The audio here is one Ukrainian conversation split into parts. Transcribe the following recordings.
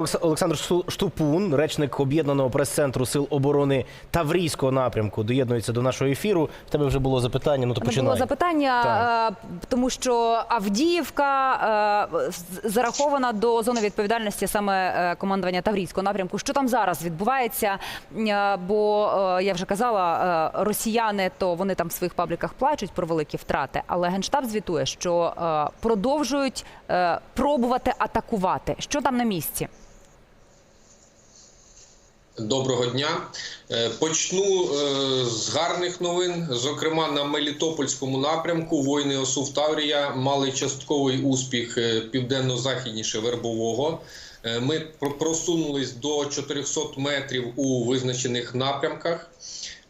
Олекс- Олександр Шту- Штупун, речник об'єднаного прес-центру сил оборони Таврійського напрямку, доєднується до нашого ефіру. В тебе вже було запитання. Ну то починай. було запитання, е, тому що Авдіївка е, зарахована до зони відповідальності саме е, командування Таврійського напрямку. Що там зараз відбувається? Бо я вже казала, росіяни то вони там в своїх пабліках плачуть про великі втрати, але генштаб звітує, що продовжують пробувати атакувати. Що там на місці? Доброго дня. Е, Почну е, з гарних новин. Зокрема, на Мелітопольському напрямку воїни ОСУ Таврія мали частковий успіх е, південно-західніше Вербового. Е, Ми просунулись до 400 метрів у визначених напрямках.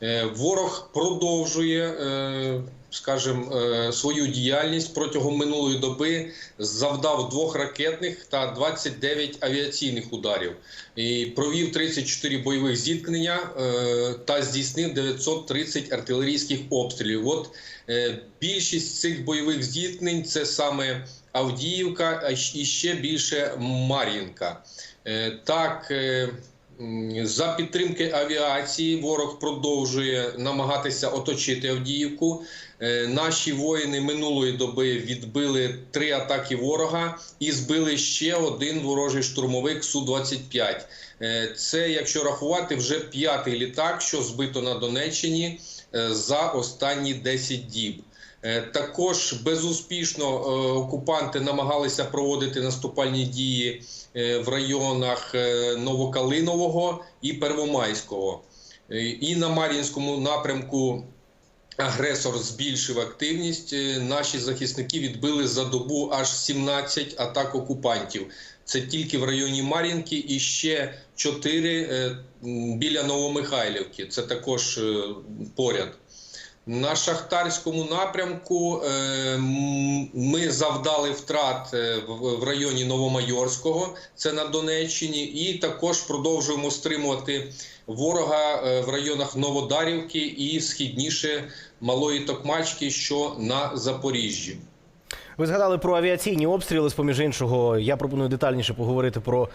Е, Ворог продовжує, е, скажімо, е, свою діяльність протягом минулої доби завдав двох ракетних та 29 авіаційних ударів. І провів 34 бойових зіткнення та здійснив 930 артилерійських обстрілів. От більшість цих бойових зіткнень це саме Авдіївка, і ще більше Мар'їнка. Е, Так. е, За підтримки авіації ворог продовжує намагатися оточити Авдіївку. Е, Наші воїни минулої доби відбили три атаки ворога і збили ще один ворожий штурмовик Су-25. Е, Це, якщо рахувати, вже п'ятий літак, що збито на Донеччині за останні 10 діб. Е, Також безуспішно е, окупанти намагалися проводити наступальні дії е, в районах Новокалинового і Первомайського. І на Мар'їнському напрямку агресор збільшив активність. Наші захисники відбили за добу аж 17 атак окупантів. Це тільки в районі Мар'їнки і ще 4 біля Новомихайлівки. Це також поряд. На шахтарському напрямку е, ми завдали втрат е, в районі Новомайорського, це на Донеччині, і також продовжуємо стримувати ворога е, в районах Новодарівки і східніше Малої Токмачки, що на Запоріжжі. Ви згадали про авіаційні обстріли. З поміж іншого, я пропоную детальніше поговорити про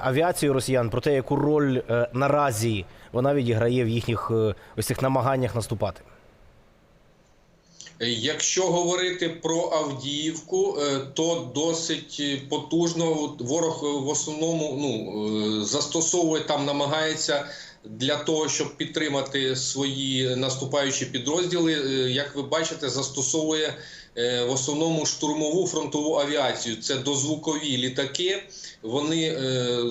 авіацію росіян, про те, яку роль наразі вона відіграє в їхніх ось цих намаганнях наступати. Якщо говорити про Авдіївку, е, то досить е, потужно ворог е, в основному ну, застосовує там, намагається для того, щоб підтримати свої наступаючі підрозділи. Як ви бачите, застосовує в основному штурмову фронтову авіацію. Це дозвукові літаки. Вони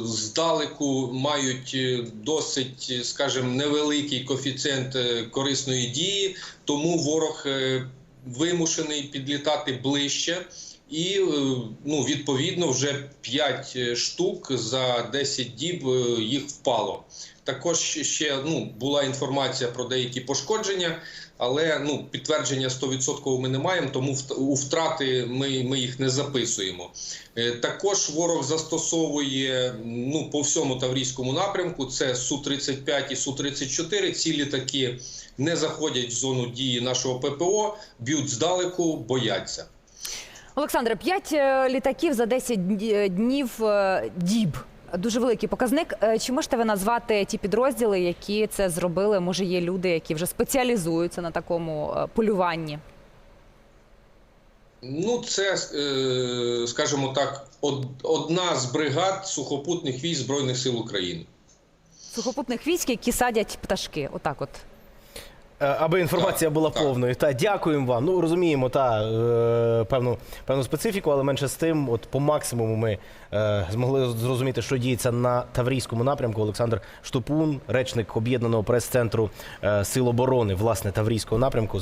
здалеку мають досить, скажімо, невеликий коефіцієнт корисної дії, тому ворог вимушений підлітати ближче. І е, ну, відповідно вже 5 штук за 10 діб е, їх впало. Також ще ну, була інформація про деякі пошкодження, але ну, підтвердження 100% ми не маємо, тому у втрати ми, ми їх не записуємо. Е, Також ворог застосовує ну, по всьому Таврійському напрямку: це Су-35 і Су-34. Ці літаки не заходять в зону дії нашого ППО, б'ють здалеку, бояться. Олександре, п'ять е, літаків за 10 днів е, діб. Дуже великий показник. Е, Чи можете ви назвати ті підрозділи, які це зробили? Може, є люди, які вже спеціалізуються на такому е, полюванні? Ну, це, е, скажімо так, одна з бригад сухопутних військ Збройних сил України. Сухопутних військ, які садять пташки. Отак, от. Е, Аби інформація Так, була так. повною. Та дякуємо вам. Ну розуміємо та е, певну певну специфіку, але менше з тим, от по максимуму ми е, змогли зрозуміти, що діється на Таврійському напрямку. Олександр Штупун, речник об'єднаного прес-центру е, Сил оборони, власне, Таврійського напрямку.